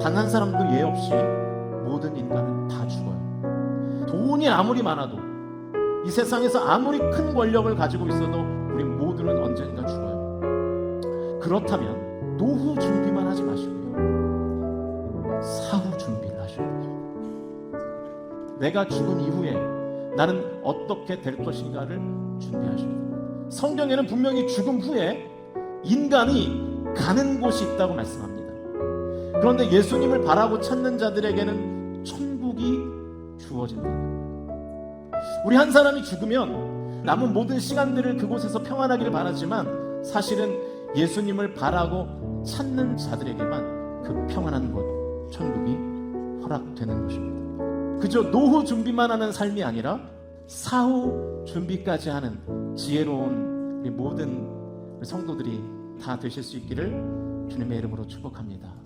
단 한 사람도 예 없이 모든 인간은 다 죽어요. 돈이 아무리 많아도 이 세상에서 아무리 큰 권력을 가지고 있어도 우리 모두는 언젠가 죽어요. 그렇다면 노후 준비만 하지 마시고요. 사후 준비를 하셔야 돼요. 내가 죽은 이후에 나는 어떻게 될 것인가를 준비하셔야 됩니다. 성경에는 분명히 죽음 후에 인간이 가는 곳이 있다고 말씀합니다. 그런데 예수님을 바라고 찾는 자들에게는 천국이 주어진다. 우리 한 사람이 죽으면 남은 모든 시간들을 그곳에서 평안하기를 바라지만 사실은 예수님을 바라고 찾는 자들에게만 그 평안한 곳, 천국이 허락되는 것입니다. 그저 노후 준비만 하는 삶이 아니라 사후 준비까지 하는 지혜로운 우리 모든 성도들이 다 되실 수 있기를 주님의 이름으로 축복합니다.